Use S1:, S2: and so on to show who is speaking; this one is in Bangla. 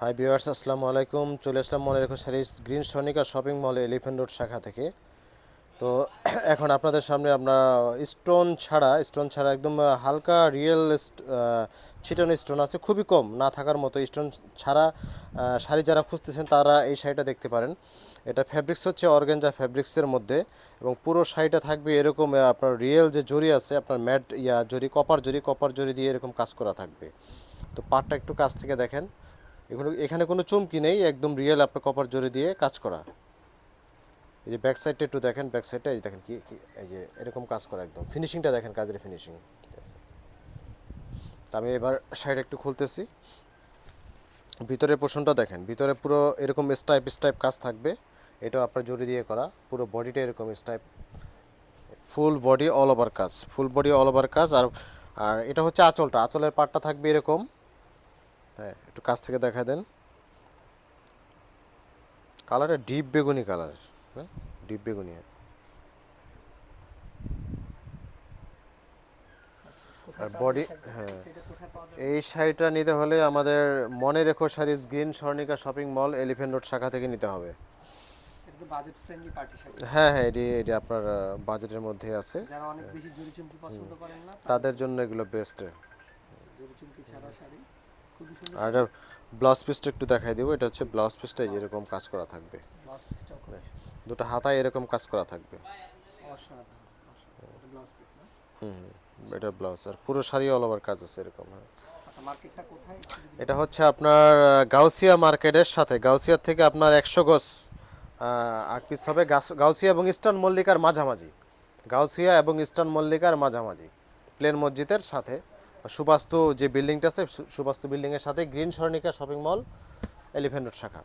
S1: হাই ভিউয়ার্স আসসালামু আলাইকুম। চলে আসলাম মনে রেখো শাড়িস গ্রিন সনিকা শপিং মলে এলিফেন্ট রোড শাখা থেকে। তো এখন আপনাদের সামনে আমরা স্টোন ছাড়া স্টোন ছাড়া একদম হালকা রিয়েল ছিটন স্টোন আছে, খুবই কম, না থাকার মতো স্টোন ছাড়া শাড়ি যারা খুঁজতেছেন তারা এই শাড়িটা দেখতে পারেন। এটা ফ্যাব্রিক্স হচ্ছে অর্গেঞ্জা ফ্যাব্রিক্সের মধ্যে এবং পুরো শাড়িটা থাকবে এরকম আপনার রিয়েল যে জরি আছে, আপনার ম্যাট, ইয়া, জরি কপার জরি কপার জরি দিয়ে এরকম কাজ করা থাকবে। তো পাটটা একটু কাছ থেকে দেখেন। এগুলো, এখানে কোনো চুমকি নেই, একদম রিয়েল আপনার কপার জোরে দিয়ে কাজ করা। এই যে ব্যাক সাইডটা একটু দেখেন ব্যাক সাইডটা এই দেখেন কি এই যে এরকম কাজ করা একদম। ফিনিশিংটা দেখেন, কাজের ফিনিশিং আমি এবার সাইড একটু খুলতেছি। ভিতরের পোর্শনটা দেখেন, ভিতরে পুরো এরকম স্টাইপ স্টাইপ কাজ থাকবে। এটাও আপনার জরি দিয়ে করা, পুরো বডিটা এরকম স্টাইপ ফুল বডি অল ওভার কাজ ফুল বডি অল ওভার কাজ, আর আর এটা হচ্ছে আঁচলটা, আঁচলের পাটটা থাকবে এরকম। হ্যাঁ একটু কাছ থেকে দেখা দেন। কালারটা ডিপ বেগুনি কালার হ্যাঁ ডিপ বেগুনি আর বডি হ্যাঁ। এই শাড়িটা নিতে হলে আমাদের মনে রেখো Sarees Green Swarnika shopping mall Elephant Road শাখা থেকে নিতে হবে।
S2: বাজেট ফ্রেন্ডলি পার্টি
S1: হ্যাঁ হ্যাঁ এটি এটি আপনার বাজেটের মধ্যে আছে।
S2: যারা অনেক বেশি জরি চুমকি পছন্দ করেন না
S1: তাদের জন্য এগুলো বেস্ট
S2: জরি চুমকি ছাড়া শাড়ি।
S1: আর ব্লাউজ পিসটা একটু দেখাই দেবো। এটা হচ্ছে ব্লাউজ পিসটা যেরকম কাজ করা থাকবে। দুটো হাতায় এরকম কাজ করা থাকবে। হুম এটা ব্লাউজ আর পুরো শাড়ি অল ওভার কাজ আছে এরকম হ্যাঁ।
S2: আচ্ছা
S1: এটা হচ্ছে আপনার গাউসিয়া মার্কেটের সাথে। গাউসিয়ার থেকে আপনার একশো গজ আগ পিস হবে। গাউসিয়া এবং ইস্টার্ন মল্লিকার মাঝামাঝি। গাউসিয়া এবং ইস্টার্ন মল্লিকার মাঝামাঝি। প্লেন মসজিদের সাথে। সুবাস্তু যে বিল্ডিংটা আছে সুবাস্তু বিল্ডিংয়ের সাথে Green Swarnika shopping mall Elephant Road শাখা।